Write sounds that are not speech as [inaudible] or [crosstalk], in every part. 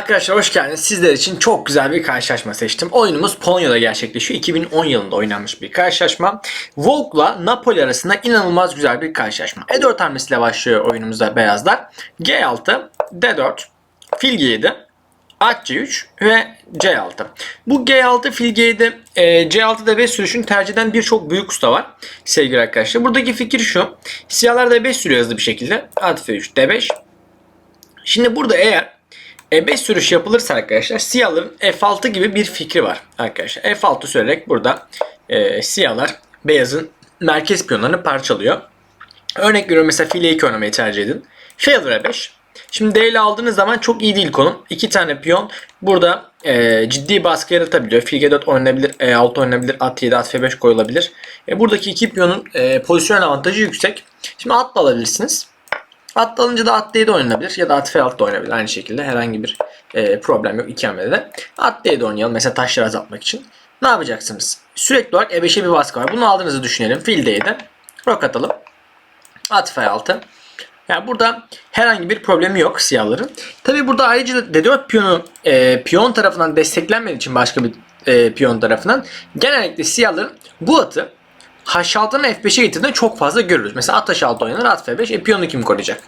Arkadaşlar hoş geldiniz. Sizler için çok güzel bir karşılaşma seçtim. Oyunumuz Polonya'da gerçekleşiyor. 2010 yılında oynanmış bir karşılaşma. Volk'la Napoli arasında inanılmaz güzel bir karşılaşma. E4 hamlesiyle başlıyor oyunumuzda beyazlar. G6, D4, fil G7, at C3 ve C6. Bu G6 fil G7 e, C6 D5 sürüşünü tercih eden birçok büyük usta var sevgili arkadaşlar. Buradaki fikir şu. Siyahlar D5 sürüyor hızlı bir şekilde. At F3 D5. Şimdi burada eğer e5 sürüş yapılırsa arkadaşlar siyahların F6 gibi bir fikri var arkadaşlar. F6 sürerek burada e, siyahlar beyazın merkez piyonlarını parçalıyor. Örnek veriyorum mesela file 2 oynamayı tercih edin. Feather E5. Şimdi D aldığınız zaman çok iyi değil konum. İki tane piyon burada e, ciddi baskı yaratabiliyor. Fil G4 oynanabilir, E6 oynanabilir, at 7, at F5 koyulabilir. E, buradaki iki piyonun e, pozisyon avantajı yüksek. Şimdi at da alabilirsiniz. At alınca da at D7 oynanabilir ya da at F6 da oynanabilir aynı şekilde. Herhangi bir e, problem yok iki hamlede de. At D7 oynayalım mesela taşları azaltmak için. Ne yapacaksınız? Sürekli olarak E5'e bir baskı var. Bunu aldığınızı düşünelim. Fil D7. Rok atalım. At F6. Yani burada herhangi bir problemi yok siyahların. Tabi burada ayrıca da D4 piyonu e, piyon tarafından desteklenmediği için başka bir e, piyon tarafından genellikle siyahların bu atı H6'nın F5'e getirdiğinde çok fazla görürüz. Mesela at H6 oynanır at F5 e piyonu kim koruyacak?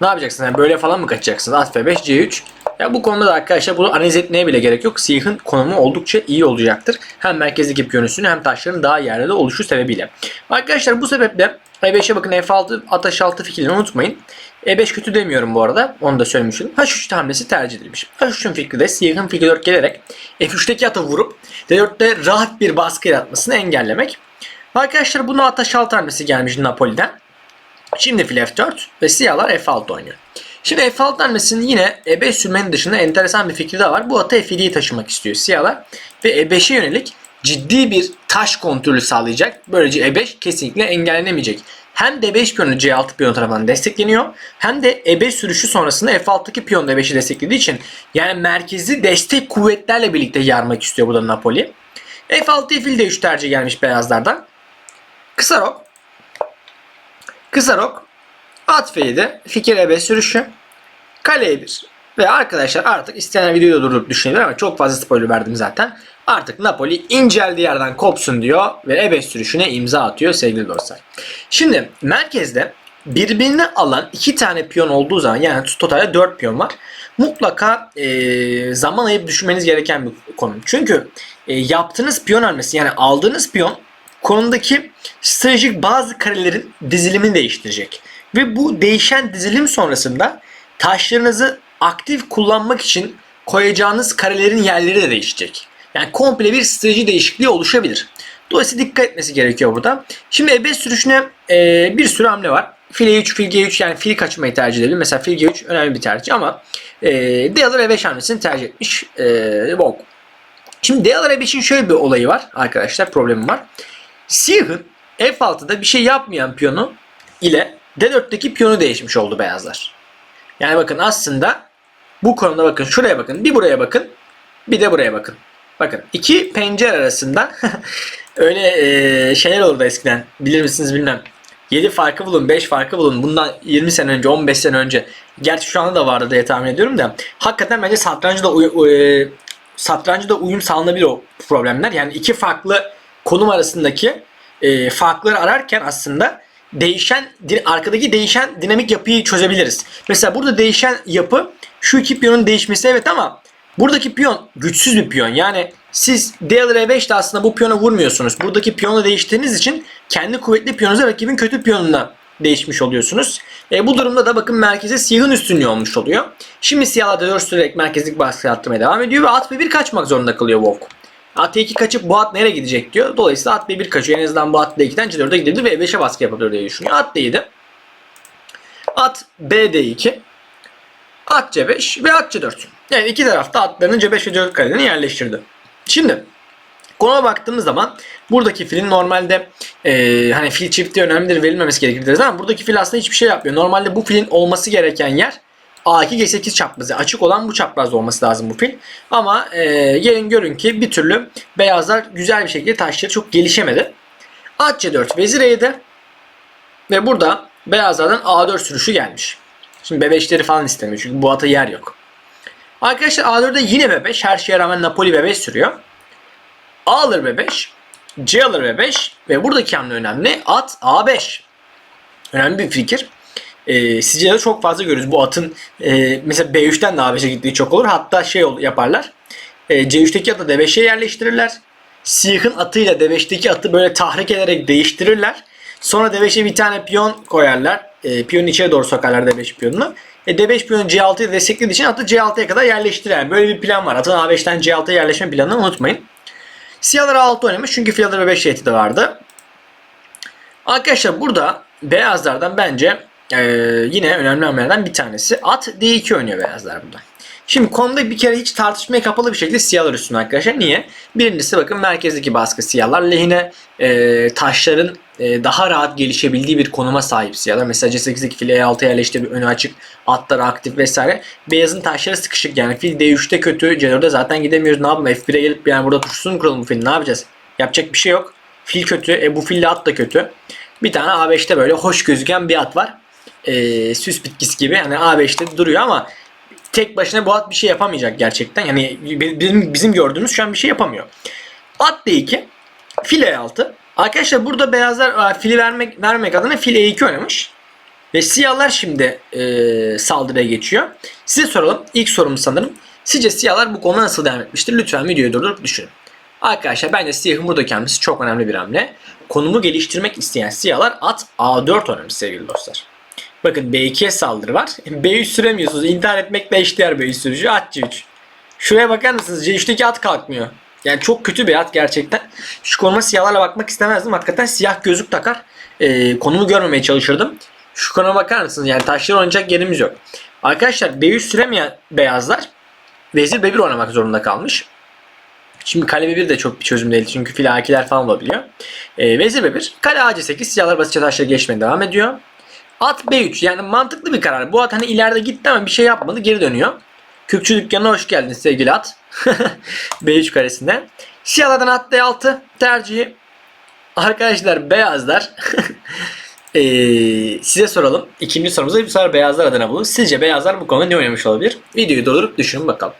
Ne yapacaksın? Yani böyle falan mı kaçacaksınız? At F5 C3. Ya bu konuda da arkadaşlar bunu analiz etmeye bile gerek yok. Siyahın konumu oldukça iyi olacaktır. Hem merkezdeki piyon üstünü hem taşların daha yerde de oluşu sebebiyle. Arkadaşlar bu sebeple E5'e bakın F6 at H6 fikrini unutmayın. E5 kötü demiyorum bu arada. Onu da söylemiştim. H3 hamlesi tercih edilmiş. H3'ün fikri de siyahın fil 4 gelerek F3'teki atı vurup D4'te rahat bir baskı yaratmasını engellemek. Arkadaşlar bunu at H6 hamlesi gelmiş Napoli'den. Şimdi fil F4 ve siyahlar F6 oynuyor. Şimdi F6 hamlesinin yine E5 sürmenin dışında enteresan bir fikri de var. Bu atı F7'ye taşımak istiyor siyahlar. Ve E5'e yönelik ciddi bir taş kontrolü sağlayacak. Böylece E5 kesinlikle engellenemeyecek. Hem D5 piyonu C6 piyon tarafından destekleniyor. Hem de E5 sürüşü sonrasında F6'daki piyon D5'i desteklediği için yani merkezi destek kuvvetlerle birlikte yarmak istiyor burada Napoli. F6 fil D3 tercih gelmiş beyazlardan. Kısa rok. Kısa rok. At F7. Fikir E5 sürüşü. Kale E1. Ve arkadaşlar artık isteyen videoda durup düşünebilir ama çok fazla spoiler verdim zaten. Artık Napoli inceldiği yerden kopsun diyor ve E5 sürüşüne imza atıyor sevgili dostlar. Şimdi merkezde birbirini alan iki tane piyon olduğu zaman yani totalde 4 piyon var. Mutlaka e, zaman ayıp düşünmeniz gereken bir konu. Çünkü e, yaptığınız piyon hamlesi yani aldığınız piyon konumdaki stratejik bazı karelerin dizilimini değiştirecek. Ve bu değişen dizilim sonrasında taşlarınızı aktif kullanmak için koyacağınız karelerin yerleri de değişecek. Yani komple bir strateji değişikliği oluşabilir. Dolayısıyla dikkat etmesi gerekiyor burada. Şimdi E5 sürüşüne e, bir sürü hamle var. Fil E3, fil G3 yani fil kaçmayı tercih edebilir. Mesela fil G3 önemli bir tercih ama e, D alır E5 hamlesini tercih etmiş e, Volk. Şimdi D alır E5'in şöyle bir olayı var arkadaşlar problemi var. Siyah'ın F6'da bir şey yapmayan piyonu ile D4'teki piyonu değişmiş oldu beyazlar. Yani bakın aslında bu konuda bakın şuraya bakın bir buraya bakın bir de buraya bakın. Bakın iki pencere arasında [laughs] öyle e, şeyler olurdu eskiden bilir misiniz bilmem. 7 farkı bulun 5 farkı bulun bundan 20 sene önce 15 sene önce. Gerçi şu anda da vardı diye tahmin ediyorum da. Hakikaten bence satrancı da, e, satrancı da uyum sağlanabilir o problemler. Yani iki farklı konum arasındaki e, farkları ararken aslında değişen arkadaki değişen dinamik yapıyı çözebiliriz. Mesela burada değişen yapı şu iki piyonun değişmesi evet ama buradaki piyon güçsüz bir piyon. Yani siz D alır E5'te aslında bu piyona vurmuyorsunuz. Buradaki piyonu değiştirdiğiniz için kendi kuvvetli piyonunuza rakibin kötü piyonuna değişmiş oluyorsunuz. E, bu durumda da bakın merkeze siyahın üstünlüğü olmuş oluyor. Şimdi siyahlar da 4 sürerek merkezlik baskı arttırmaya devam ediyor ve at B1 kaçmak zorunda kalıyor Volk. At E2 kaçıp bu at nereye gidecek diyor. Dolayısıyla at B1 kaçıyor. En azından bu at D2'den C4'e gidebilir ve E5'e baskı yapabilir diye düşünüyor. At D7. At B D2. At C5 ve at C4. Yani iki tarafta atlarının C5 ve C4 karelerini yerleştirdi. Şimdi konuma baktığımız zaman buradaki filin normalde e, hani fil çifti önemlidir verilmemesi gerekir ama buradaki fil aslında hiçbir şey yapmıyor. Normalde bu filin olması gereken yer A2 G8 çaprazı. Açık olan bu çaprazda olması lazım bu fil. Ama e, gelin görün ki bir türlü beyazlar güzel bir şekilde taşları çok gelişemedi. At C4 vezir E7 ve burada beyazlardan A4 sürüşü gelmiş. Şimdi B5'leri falan istemiyor çünkü bu ata yer yok. Arkadaşlar A4'de yine B5. Her şeye rağmen Napoli B5 sürüyor. A alır B5. C alır B5. Ve buradaki hamle önemli. At A5. Önemli bir fikir. E, Sicilya'da çok fazla görürüz. Bu atın e, mesela B3'ten de A5'e gittiği çok olur. Hatta şey yaparlar. E, C3'teki atı D5'e yerleştirirler. Siyah'ın atıyla D5'teki atı böyle tahrik ederek değiştirirler. Sonra D5'e bir tane piyon koyarlar. E, piyonun içeri doğru sokarlar D5 piyonunu. E, D5 piyonu C6'yı desteklediği için atı C6'ya kadar yerleştirirler. Böyle bir plan var. Atın A5'ten C6'ya yerleşme planını unutmayın. Siyahlar A6 oynamış çünkü ve 5 tehdidi vardı. Arkadaşlar burada beyazlardan bence e, yine önemli hamlelerden bir tanesi. At D2 oynuyor beyazlar burada. Şimdi konuda bir kere hiç tartışmaya kapalı bir şekilde siyahlar üstüne arkadaşlar. Niye? Birincisi bakın merkezdeki baskı siyahlar lehine e, taşların e, daha rahat gelişebildiği bir konuma sahip siyahlar. Mesela C8'deki fil E6 yerleşti bir önü açık atlar aktif vesaire. Beyazın taşları sıkışık yani fil D3'te kötü C4'de zaten gidemiyoruz ne yapalım F1'e gelip yani burada tuşsuz kuralım bu fil ne yapacağız? Yapacak bir şey yok. Fil kötü e, bu fille at da kötü. Bir tane A5'te böyle hoş gözüken bir at var. E, süs bitkisi gibi hani A5'te duruyor ama tek başına bu at bir şey yapamayacak gerçekten. Yani bizim, bizim gördüğümüz şu an bir şey yapamıyor. At D2, fil E6. Arkadaşlar burada beyazlar fili vermek vermek adına fil E2 oynamış. Ve siyahlar şimdi e, saldırıya geçiyor. Size soralım. İlk sorumuz sanırım. Sizce siyahlar bu konuda nasıl devam etmiştir? Lütfen videoyu durdurup düşünün. Arkadaşlar bence siyahın buradaki hamlesi çok önemli bir hamle. Konumu geliştirmek isteyen siyahlar at A4 oynamış sevgili dostlar. Bakın B2'ye saldırı var. B3 süremiyorsunuz. İntihar etmekle eşdeğer B3 sürücü. At C3. Şuraya bakar mısınız? C3'teki at kalkmıyor. Yani çok kötü bir at gerçekten. Şu konuma siyahlarla bakmak istemezdim. Hakikaten siyah gözlük takar. Ee, konumu görmemeye çalışırdım. Şu konuma bakar mısınız? Yani taşlar oynayacak yerimiz yok. Arkadaşlar B3 süremeyen beyazlar Vezir B1 oynamak zorunda kalmış. Şimdi kale B1 de çok bir çözüm değil. Çünkü fil A2'ler falan olabiliyor. Ee, Vezir B1. Kale AC8. Siyahlar basitçe taşları geçmeye devam ediyor. At B3 yani mantıklı bir karar. Bu at hani ileride gitti ama bir şey yapmadı geri dönüyor. Kürkçü dükkanına hoş geldin sevgili at. [laughs] B3 karesinde. Siyahlardan at D6 tercihi. Arkadaşlar beyazlar. [laughs] ee, size soralım. İkinci sorumuzu bu sefer beyazlar adına bulun. Sizce beyazlar bu konuda ne oynamış olabilir? Videoyu doldurup düşünün bakalım.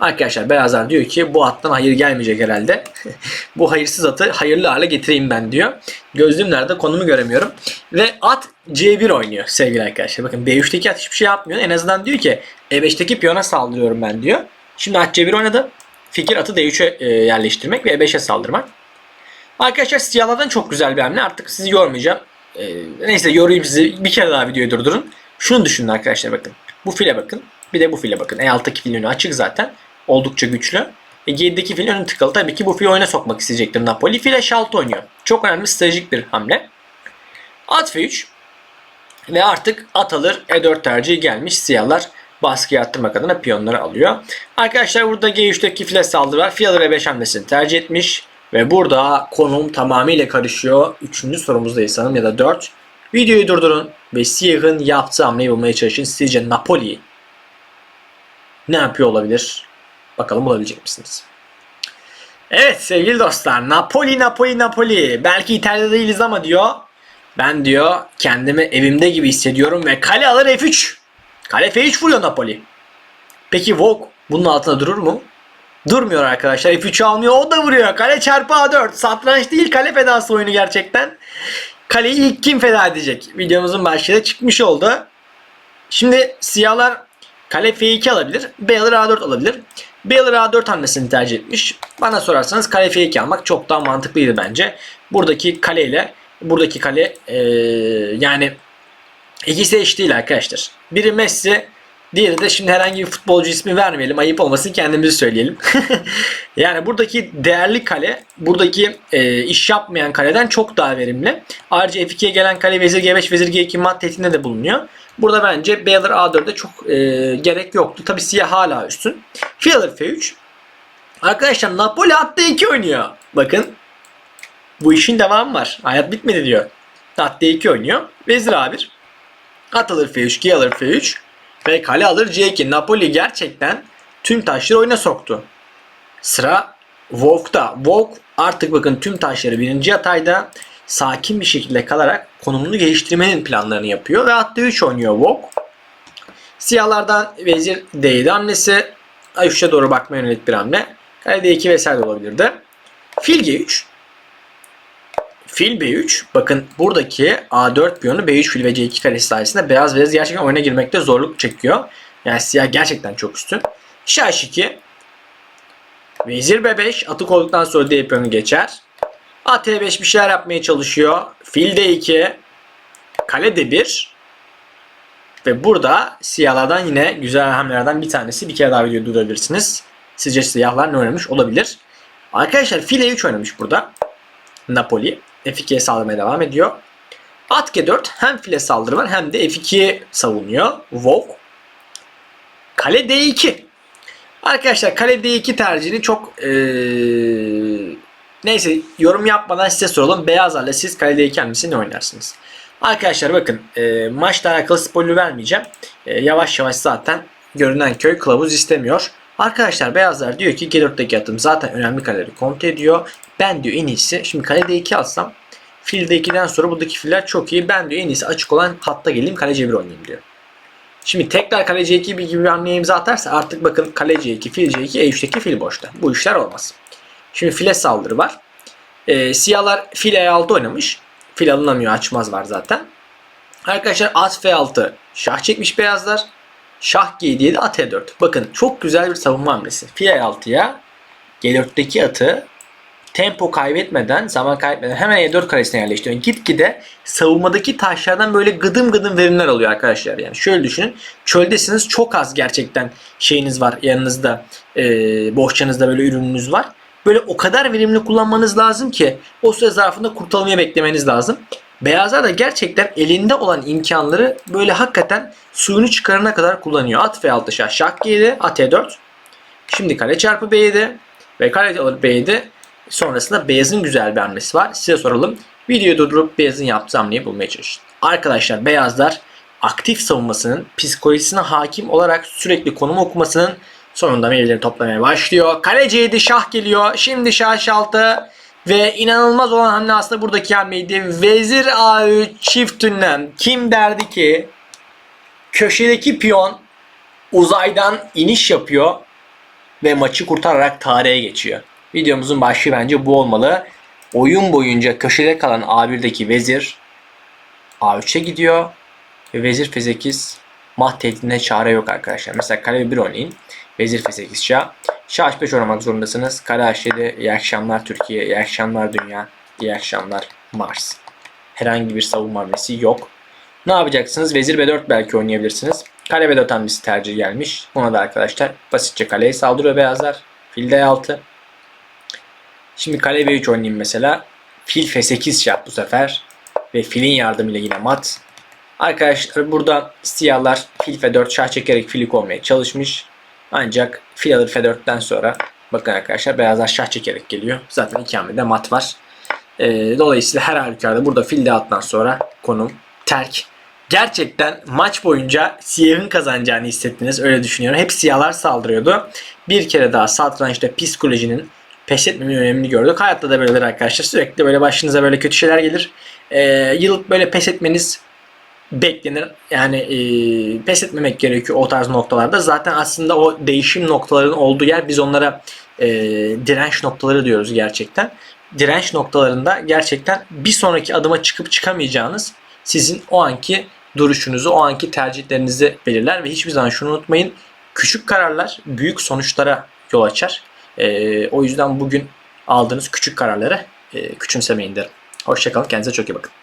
Arkadaşlar beyazlar diyor ki bu attan hayır gelmeyecek herhalde. [laughs] bu hayırsız atı hayırlı hale getireyim ben diyor. Gözlüğüm nerede konumu göremiyorum. Ve at C1 oynuyor sevgili arkadaşlar. Bakın B3'teki at hiçbir şey yapmıyor. En azından diyor ki E5'teki piyona saldırıyorum ben diyor. Şimdi at C1 oynadı. Fikir atı D3'e e, yerleştirmek ve E5'e saldırmak. Arkadaşlar siyahlardan çok güzel bir hamle. Artık sizi yormayacağım. E, neyse yorayım sizi. Bir kere daha videoyu durdurun. Şunu düşünün arkadaşlar bakın. Bu file bakın. Bir de bu file bakın. E6'daki filin açık zaten. Oldukça güçlü. E, 7'deki filin önü tıkalı. Tabii ki bu fili oyuna sokmak isteyecektir Napoli. File F6 oynuyor. Çok önemli stratejik bir hamle. At F3. Ve artık at alır E4 tercihi gelmiş. Siyahlar baskıyı arttırmak adına piyonları alıyor. Arkadaşlar burada G3'teki file saldırı var. Fil alır E5 hamlesini tercih etmiş. Ve burada konum tamamıyla karışıyor. Üçüncü sorumuzdayız sanırım ya da 4. Videoyu durdurun ve Siyah'ın yaptığı hamleyi bulmaya çalışın. Sizce Napoli ne yapıyor olabilir? Bakalım bulabilecek misiniz? Evet sevgili dostlar. Napoli, Napoli, Napoli. Belki İtalya'da değiliz ama diyor. Ben diyor kendimi evimde gibi hissediyorum ve kale alır F3. Kale F3 vuruyor Napoli. Peki Vok bunun altında durur mu? Durmuyor arkadaşlar. F3'ü almıyor. O da vuruyor. Kale çarpı A4. Satranç değil kale fedası oyunu gerçekten. Kaleyi ilk kim feda edecek? Videomuzun başlığı çıkmış oldu. Şimdi siyahlar kale F2 alabilir. B alır A4 alabilir. B alır A4 hamlesini tercih etmiş. Bana sorarsanız kale F2 almak çok daha mantıklıydı bence. Buradaki kale ile buradaki kale ee, yani ikisi eş değil arkadaşlar. Biri Messi Diğeri de şimdi herhangi bir futbolcu ismi vermeyelim. Ayıp olmasın kendimizi söyleyelim. [laughs] yani buradaki değerli kale buradaki e, iş yapmayan kaleden çok daha verimli. Ayrıca F2'ye gelen kale vezir G5 vezir G2 mat tehditinde de bulunuyor. Burada bence B alır A4'de çok e, gerek yoktu. Tabi siyah hala üstün. Fil alır F3. Arkadaşlar Napoli at D2 oynuyor. Bakın bu işin devamı var. Hayat bitmedi diyor. At D2 oynuyor. Vezir A1. At alır F3, G alır F3. Ve kale alır C2. Napoli gerçekten tüm taşları oyuna soktu. Sıra Volk'ta. Volk artık bakın tüm taşları birinci yatayda sakin bir şekilde kalarak konumunu geliştirmenin planlarını yapıyor ve at D3 oynuyor Volk. Siyahlardan vezir D7 hamlesi. A3'e doğru bakmaya yönelik bir hamle. Kale D2 vesaire olabilirdi. Fil G3. Fil B3. Bakın buradaki A4 piyonu B3 fil ve C2 karesi sayesinde beyaz beyaz gerçekten oyuna girmekte zorluk çekiyor. Yani siyah gerçekten çok üstün. Şah H2. Vezir B5. Atı koyduktan sonra D piyonu geçer. At E5 bir şeyler yapmaya çalışıyor. Fil D2. Kale D1. Ve burada siyahlardan yine güzel hamlelerden bir tanesi. Bir kere daha videoyu durdurabilirsiniz. Sizce siyahlar ne oynamış olabilir? Arkadaşlar fil E3 oynamış burada. Napoli. F2'ye saldırmaya devam ediyor. At G4 hem file saldırı hem de F2'ye savunuyor. Vok. Kale D2. Arkadaşlar kale D2 tercihini çok ee, neyse yorum yapmadan size soralım. Beyazlarla siz kale D2 hamlesi ne oynarsınız? Arkadaşlar bakın e, maçla alakalı spoiler vermeyeceğim. E, yavaş yavaş zaten görünen köy kılavuz istemiyor. Arkadaşlar beyazlar diyor ki G4'teki atım zaten önemli kaleleri kontrol ediyor. Ben diyor en iyisi şimdi kale D2 alsam fil D2'den sonra buradaki filler çok iyi. Ben diyor en iyisi açık olan hatta geleyim kale C1 oynayayım diyor. Şimdi tekrar kale C2 gibi bir hamleye imza atarsa artık bakın kale C2, fil C2, E3'teki fil boşta. Bu işler olmaz. Şimdi file saldırı var. E, siyahlar fil E6 oynamış. Fil alınamıyor açmaz var zaten. Arkadaşlar at F6 şah çekmiş beyazlar. Şah G7 de at E4. Bakın çok güzel bir savunma hamlesi. Fil E6'ya G4'teki atı tempo kaybetmeden, zaman kaybetmeden hemen E4 karesine yerleştiriyor. Gitgide savunmadaki taşlardan böyle gıdım gıdım verimler alıyor arkadaşlar. Yani şöyle düşünün. Çöldesiniz çok az gerçekten şeyiniz var yanınızda. E, bohçanızda böyle ürününüz var. Böyle o kadar verimli kullanmanız lazım ki o süre zarfında kurtarılmayı beklemeniz lazım. Beyazlar da gerçekten elinde olan imkanları böyle hakikaten suyunu çıkarana kadar kullanıyor. At F6 şah, şah G7, at E4. Şimdi kale çarpı B7 ve kale alır B7. Sonrasında beyazın güzel bir hamlesi var. Size soralım. Videoyu durdurup beyazın yaptığı hamleyi bulmaya çalışın. Arkadaşlar beyazlar aktif savunmasının psikolojisine hakim olarak sürekli konum okumasının sonunda meyveleri toplamaya başlıyor. Kale C7 şah geliyor. Şimdi şah H6 ve inanılmaz olan hamle aslında buradaki hamleydi. Vezir A3 çift ünlem. Kim derdi ki köşedeki piyon uzaydan iniş yapıyor ve maçı kurtararak tarihe geçiyor. Videomuzun başlığı bence bu olmalı. Oyun boyunca köşede kalan A1'deki vezir A3'e gidiyor ve vezir F8 mat çare yok arkadaşlar. Mesela kale 1 oynayın. Vezir F8 şah. Şah H5 oynamak zorundasınız. Kale H7 iyi akşamlar Türkiye, iyi akşamlar dünya, iyi akşamlar Mars. Herhangi bir savunma hamlesi yok. Ne yapacaksınız? Vezir B4 belki oynayabilirsiniz. Kale B4 hamlesi tercih gelmiş. Buna da arkadaşlar basitçe kaleye saldırıyor beyazlar. Fil D6. Şimdi kale B3 oynayayım mesela. Fil F8 şah bu sefer. Ve filin yardımıyla yine mat. Arkadaşlar burada siyahlar fil F4 şah çekerek fili kovmaya çalışmış. Ancak fil alır F4'ten sonra bakın arkadaşlar beyazlar şah çekerek geliyor. Zaten iki hamlede mat var. Ee, dolayısıyla her halükarda burada fil D6'dan sonra konum terk. Gerçekten maç boyunca siyahın kazanacağını hissettiniz. Öyle düşünüyorum. Hep siyahlar saldırıyordu. Bir kere daha satrançta psikolojinin pes etmemenin önemini gördük. Hayatta da böyledir arkadaşlar. Sürekli böyle başınıza böyle kötü şeyler gelir. Ee, yıl böyle pes etmeniz beklenir. Yani e, pes etmemek gerekiyor o tarz noktalarda. Zaten aslında o değişim noktalarının olduğu yer biz onlara e, direnç noktaları diyoruz gerçekten. Direnç noktalarında gerçekten bir sonraki adıma çıkıp çıkamayacağınız sizin o anki duruşunuzu, o anki tercihlerinizi belirler ve hiçbir zaman şunu unutmayın. Küçük kararlar büyük sonuçlara yol açar. E, o yüzden bugün aldığınız küçük kararları e, küçümsemeyin derim. Hoşçakalın. Kendinize çok iyi bakın.